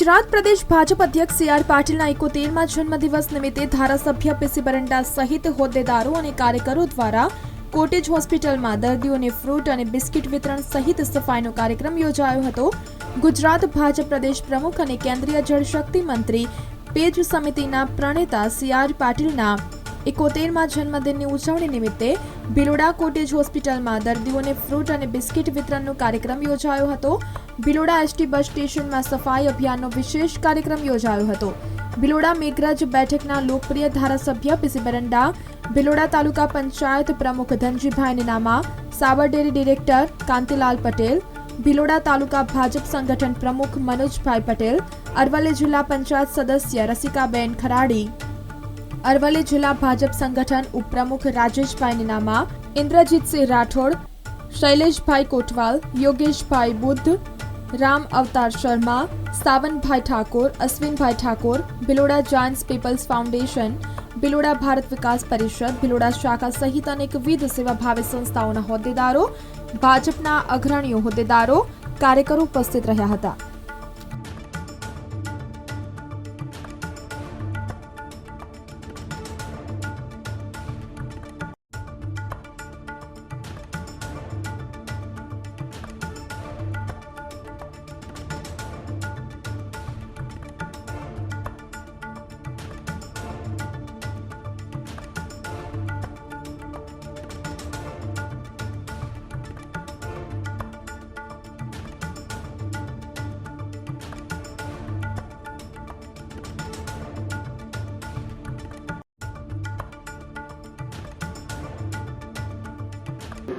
ગુજરાત પ્રદેશ ભાજપ અધ્યક્ષ C R પાટીલના એકોતેરમાં જન્મદિવસ નિમિત્તે ધારાસભ્ય પીસી બરંડા સહિત હોદ્દેદારો અને કાર્યકરો દ્વારા કોટેજ હોસ્પિટલમાં દર્દીઓને ફ્રૂટ અને બિસ્કિટ વિતરણ સહિત સફાઈનો કાર્યક્રમ યોજાયો હતો. ગુજરાત ભાજપ પ્રદેશ પ્રમુખ અને કેન્દ્રીય જળશક્તિ મંત્રી પેજ સમિતિના પ્રણેતા સી આર પાટીલના એકોતેરમાં જન્મદિનની ઉજવણી નિમિત્તે ભિલોડા કોટેજ હોસ્પિટલમાં દર્દીઓને ફ્રૂટ અને બિસ્કિટ વિતરણનો કાર્યક્રમ યોજાયો હતો. ભિલોડા એસટી બસ સ્ટેશનમાં સફાઈ અભિયાનનો વિશેષ કાર્યક્રમ યોજાયો હતો. ભિલોડા મેઘરાજ બેઠકના લોકપ્રિય ધારાસભ્ય પીસી બરંડા, ભિલોડા તાલુકા પંચાયત પ્રમુખ ધનજીભાઈ નીનામા સાબરડેરી ડિરેક્ટર કાંતિલાલ પટેલ, ભિલોડા તાલુકા ભાજપ સંગઠન પ્રમુખ મનોજભાઈ પટેલ, અરવલ્લી જિલ્લા પંચાયત સદસ્ય રસિકાબેન ખરાડી. અરવલ્લી જિલ્લા ભાજપ સંગઠન ઉપપ્રમુખ રાજેશભાઈ નામા, ઇન્દ્રજીતસિંહ રાઠોડ, શૈલેષભાઈ Kotwal, Yogeshbhai Buddh, Ram Avtar Sharma, Savanbhai Thakor, Ashwinbhai Thakor, Bhiloda Giants People's Foundation, Bhiloda Bharat Vikas Parishad Bhiloda શાખા સહિત અનેકવિધ સેવાભાવી સંસ્થાઓના હોદ્દેદારો, ભાજપના અગ્રણીઓ હોદ્દેદારો, કાર્યકરો ઉપસ્થિત રહ્યા હતા.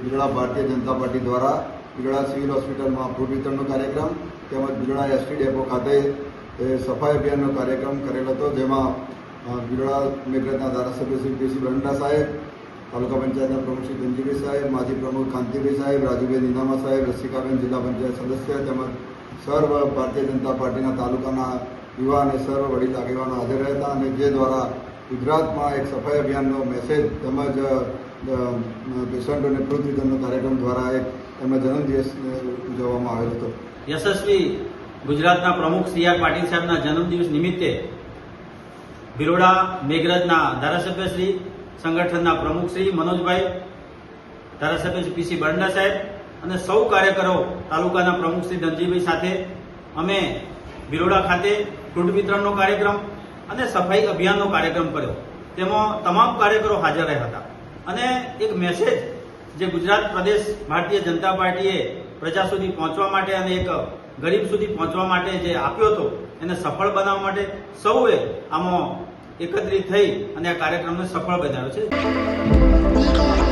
બિલોડા ભારતીય જનતા પાર્ટી દ્વારા બિરડા સિવિલ હોસ્પિટલમાં ફૂડ વિતરણનો કાર્યક્રમ તેમજ બિરડા એસટી ડેપો ખાતે સફાઈ અભિયાનનો કાર્યક્રમ કરેલ હતો, જેમાં બિરડા મેઘરજના ધારાસભ્ય શ્રી પીસી બંડા સાહેબ, તાલુકા પંચાયતના પ્રમુખ શ્રી ધનજીભાઈ સાહેબ, માજી પ્રમુખ કાંતિભાઈ સાહેબ, રાજુભાઈ નીનામા સાહેબ, રસિકાબેન જિલ્લા પંચાયત સદસ્ય તેમજ સર્વ ભારતીય જનતા પાર્ટીના તાલુકાના યુવા અને સર્વ વડીલ આગેવાનો હાજર રહેતા હતા અને જે દ્વારા ગુજરાતમાં એક સફાઈ અભિયાનનો મેસેજ તેમજ પેશન્ટોને વિતરણનો કાર્યક્રમ દ્વારા એક એમના જન્મદિવસ ઉજવવામાં આવેલ હતો. યશસ્વી ગુજરાતના પ્રમુખ સી આર પાટીલ સાહેબના જન્મદિવસ નિમિત્તે બિરોડા મેઘરજના ધારાસભ્ય શ્રી, સંગઠનના પ્રમુખ શ્રી મનોજભાઈ, ધારાસભ્ય શ્રી પીસી બરંડા સાહેબ અને સૌ કાર્યકરો તાલુકાના પ્રમુખ શ્રી ધનજીભાઈ સાથે અમે બિરોડા ખાતે ફ્રૂટ વિતરણનો કાર્યક્રમ અને સફાઈ અભિયાનનો કાર્યક્રમ કર્યો. તેમાં તમામ કાર્યકરો હાજર રહ્યા હતા. અને એક મેસેજ જે ગુજરાત પ્રદેશ ભારતીય જનતા પાર્ટીએ પ્રજા સુધી પહોંચવા માટે અને એક ગરીબ સુધી પહોંચવા માટે જે આપ્યો હતો, એને સફળ બનાવવા માટે સૌએ આમાં એકત્રિત થઈ અને આ કાર્યક્રમને સફળ બનાવ્યો છે.